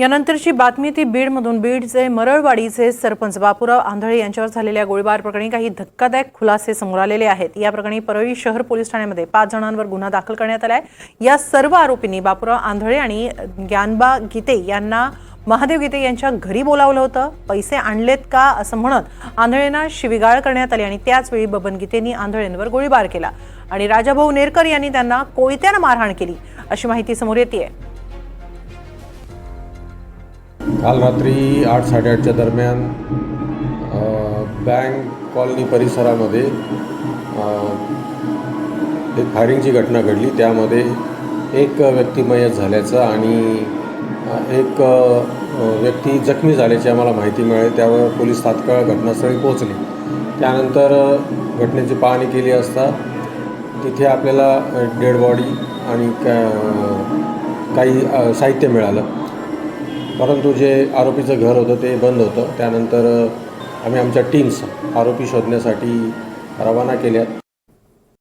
यानंतरची बातमी ती बीडमधून. बीडचे मरळवाडीचे सरपंच बापूराव आंधळे यांच्यावर झालेल्या गोळीबार प्रकरणी काही धक्कादायक खुलासे समोर आलेले आहेत. या प्रकरणी परळी शहर पोलीस ठाण्यामध्ये पाच जणांवर गुन्हा दाखल करण्यात आलाय. या सर्व आरोपींनी बापूराव आंधळे आणि ज्ञानबा गीते यांना महादेव गीते यांच्या घरी बोलावलं होतं. पैसे आणलेत का असं म्हणत आंधळेंना शिविगाळ करण्यात आली आणि त्याचवेळी बबन गीतेंनी आंधळेंवर गोळीबार केला आणि राजाभाऊ नेरकर यांनी त्यांना कोयत्यानं मारहाण केली अशी माहिती समोर येते काल रात्री आठ साडेआठच्या दरम्यान बँक कॉलनी परिसरामध्ये एक फायरिंगची घटना घडली. त्यामध्ये एक व्यक्ती मयत झाल्याचं आणि एक व्यक्ती जखमी झाल्याची आम्हाला माहिती मिळाली. त्यावर पोलीस तात्काळ घटनास्थळी पोहोचले. त्यानंतर घटनेची पाहणी केली असता तिथे आपल्याला डेड बॉडी आणि का काही साहित्य मिळालं. परंतु जे आरोपीचं घर होतं ते बंद होतं. त्यानंतर आम्ही आमच्या टीम्स आरोपी शोधण्यासाठी रवाना केल्यात.